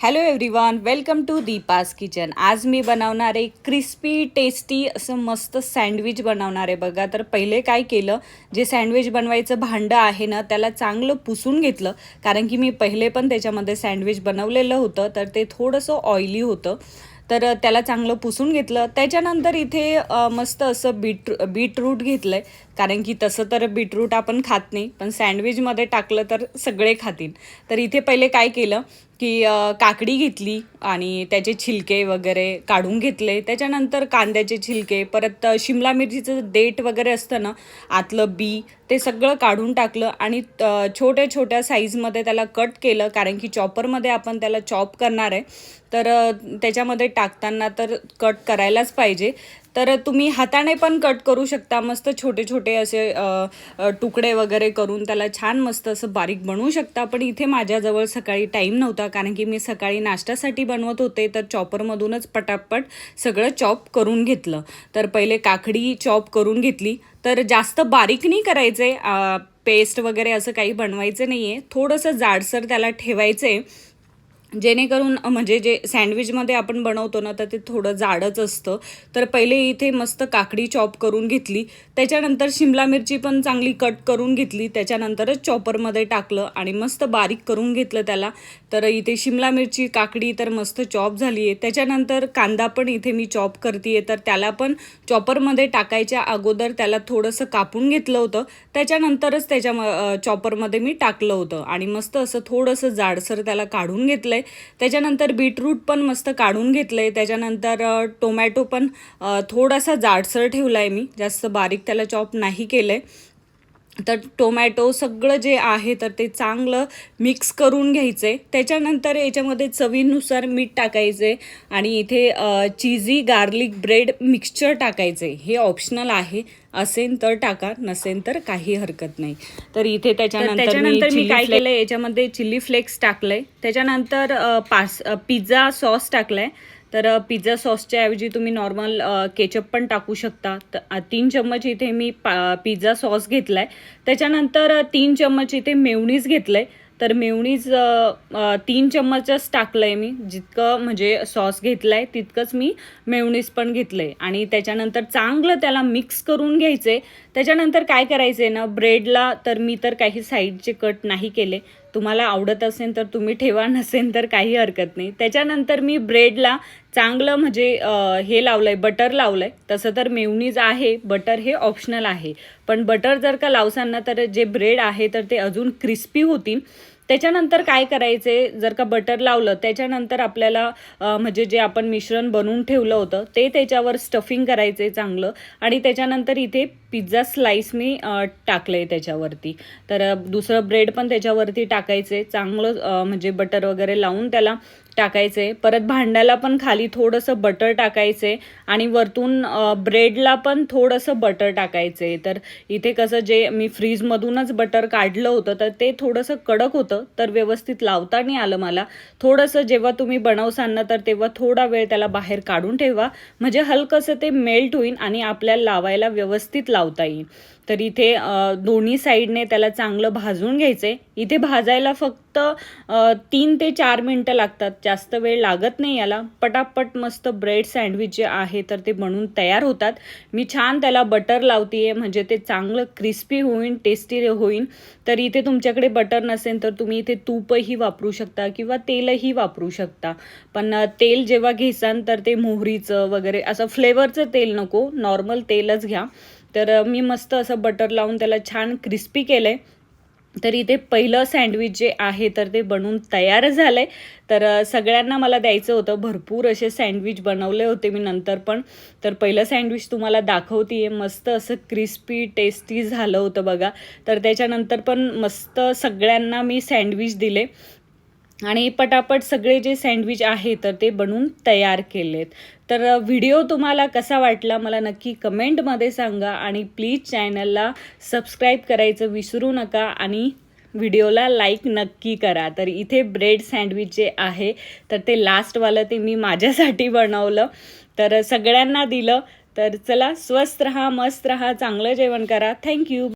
Hello everyone welcome to Deepa's kitchen आज मी बनवणार आहे क्रिस्पी टेस्टी असं मस्त सँडविच बनवणार आहे बघा. तर पहिले काय केलं जे सँडविच बनवायचं भांडं आहे ना त्याला चांगलं पुसून घेतलं. कारण की मी पहिले पण त्याच्यामध्ये सँडविच बनवलेलं होतं तर ते थोडंसं ऑइली होतं. तर त्याला चांगलं पुसून घेतलं. त्याच्यानंतर इथे मस्त असं बीट बीटरूट घेतलं आहे कारण की तसं तर बीटरूट आपण खात नाही पण सँडविचमध्ये टाकलं तर सगळे खातील. तर इथे पहिले काय केलं की काकडी घेतली आणि त्याचे छिलके वगैरे काढून घेतले. त्याच्यानंतर कांद्याचे छिलके परत शिमला मिरचीचं देठ वगैरे असतं ना आतलं बी ते सगळं काढून टाकलं आणि छोट्या छोट्या साईजमध्ये त्याला कट केलं कारण की चॉपरमध्ये आपण त्याला चॉप करणार आहे. तर त्याच्यामध्ये टाकताना तर कट करायलाच पाहिजे. तर तुम्ही हाताने पण कट करू शकता. मस्त छोटे छोटे असे तुकडे वगैरे करून त्याला छान मस्त असं बारीक बनवू शकता. पण इथे माझ्याजवळ सकाळी टाईम नव्हता. कारण की मी सकाळी नाश्त्यासाठी बनवत होते. तर चॉपरमधूनच पटापट सगळं चॉप करून घेतलं. तर पहिले काकडी चॉप करून घेतली. तर जास्त बारीक नाही करायचे. पेस्ट वगैरे असं काही बनवायचं नाही आहे थोडंसं जाडसर त्याला ठेवायचं आहे जेणेकरून म्हणजे जे सँडविचमध्ये आपण बनवतो ना तर ते थोडं जाडच असतं. तर पहिले इथे मस्त काकडी चॉप करून घेतली. त्याच्यानंतर शिमला मिरची पण चांगली कट करून घेतली. त्याच्यानंतरच चॉपरमध्ये टाकलं आणि मस्त बारीक करून घेतलं त्याला. तर इथे शिमला मिरची काकडी तर मस्त चॉप झाली आहे त्याच्यानंतर कांदा पण इथे मी चॉप करते तर त्याला पण चॉपरमध्ये टाकायच्या अगोदर त्याला थोडंसं कापून घेतलं होतं. त्याच्यानंतरच त्याच्या चॉपरमध्ये मी टाकलं होतं. आणि मस्त असं थोडंसं जाडसर त्याला काढून घेतलं आहे. त्याच्यानंतर बीटरूट पण मस्त काढून घेतलं आहे त्याच्यानंतर टोमॅटो पण थोडासा जाडसर ठेवला आहे मी. जास्त बारीक त्याला चॉप नाही केलं आहे तर टोमॅटो सगळं जे आहे तर ते चांगलं मिक्स करून घ्यायचं. आहे त्याच्यानंतर याच्यामध्ये चवीनुसार मीठ टाकायचं आहे आणि इथे चीझी गार्लिक ब्रेड मिक्सचर टाकायचं. आहे हे ऑप्शनल आहे. असेल तर टाका नसेल तर काही हरकत नाही. तर इथे त्याच्यानंतर त्याच्यानंतर मी काय केलं याच्यामध्ये चिल्ली फ्लेक्स टाकलंय. त्याच्यानंतर अ, पास पिझ्झा सॉस टाकलाय. तर पिझ्झा सॉसच्या ऐवजी तुम्ही नॉर्मल केचप पण टाकू शकता. तर तीन चम्मच इथे मी पा पिझ्झा सॉस घेतलाय. त्याच्यानंतर तीन चम्मच इथे मेवणीज घेतलं आहे तर मेवणीज तीन चम्मचच टाकलंय मी. जितकं म्हणजे सॉस घेतलाय तितकंच मी मेवणीज पण घेतलंय. आणि त्याच्यानंतर चांगलं त्याला मिक्स करून घ्यायचंय. त्याच्यानंतर काय करायचंय ना ब्रेडला तर मी तर काही साईडचे कट नाही केले. तुम्हाला आवडत असेल तर तुम्ही ठेवा नसेल तर काही हरकत नाही. त्याच्यानंतर मी ब्रेडला चांगलं म्हणजे हे लावलं आहे बटर लावलं आहे तसं तर मेवनीज आहे बटर हे ऑप्शनल आहे. पण बटर जर का लावसांना तर जे ब्रेड आहे तर ते अजून क्रिस्पी होतील. त्याच्यानंतर काय करायचे? जर का बटर लावलं त्याच्यानंतर आपल्याला म्हणजे जे आपण मिश्रण बनवून ठेवलं होतं ते त्याच्यावर स्टफिंग करायचे चांगलं. आणि त्याच्यानंतर इथे पिझ्झा स्लाइस मी अ, टाकलंय त्याच्यावरती. तर दुसरं ब्रेड पण त्याच्यावरती टाकायचे. चांगलं म्हणजे बटर वगैरे लावून त्याला टाकायचे. परत भांड्याला पण खाली थोडंसं बटर टाकायचे आणि वरतून ब्रेडला पण थोडंसं बटर टाकायचे. तर इथे कसं जे मी फ्रीजमधूनच बटर काढलं होतं तर ते थोडंसं कडक होतं तर व्यवस्थित लावता नाही आलं मला. थोडंसं जेव्हा तुम्ही बनवसाल ना तर तेव्हा थोडा वेळ त्याला बाहेर काढून ठेवा. म्हणजे हलकंसं ते मेल्ट होईल आणि आपल्याला लावायला व्यवस्थित लावता येईल. तर इथे दोन्ही साईडने त्याला चांगलं भाजून घ्यायचे इथे भाजायला फक्त तीन ते चार मिनटं लागतात. जास्त वेळ लागत नाही याला. पटापट मस्त ब्रेड सँडविच जे आहे तर ते बनून तयार होतात. मी छान त्याला बटर लावते म्हणजे ते चांगलं क्रिस्पी होईन टेस्टी होईन. तर इथे तुमच्याकडे बटर नसेल तर तुम्ही इथे तूपही वापरू शकता किंवा तेलही वापरू शकता. पण तेल जेव्हा घेसान तर ते मोहरीचं वगैरे असं फ्लेवरचं तेल नको. नॉर्मल तेलच घ्या. तर मी मस्त असं बटर लावून त्याला छान क्रिस्पी केलं आहे तर इथे पहिलं सँडविच जे आहे तर ते बनवून तयार झालं आहे तर सगळ्यांना मला द्यायचं होतं. भरपूर असे सँडविच बनवले होते मी नंतर पण. तर पहिलं सँडविच तुम्हाला दाखवते मस्त असं क्रिस्पी टेस्टी झालं होतं बघा. तर त्याच्यानंतर पण मस्त सगळ्यांना मी सँडविच दिले. आणि पटापट सगळे जे सँडविच आहे तर ते बनवून तयार केलेत. तर व्हिडिओ तुम्हाला कसा वाटला मला नक्की कमेंटमध्ये सांगा आणि प्लीज चॅनलला सबस्क्राईब करायचं विसरू नका आणि व्हिडिओला लाईक नक्की करा. तर इथे ब्रेड सँडविच जे आहे तर ते लास्टवालं ते मी माझ्यासाठी बनवलं. तर सगळ्यांना दिलं. तर चला स्वस्त रहा मस्त रहा चांगलं जेवण करा. थँक्यू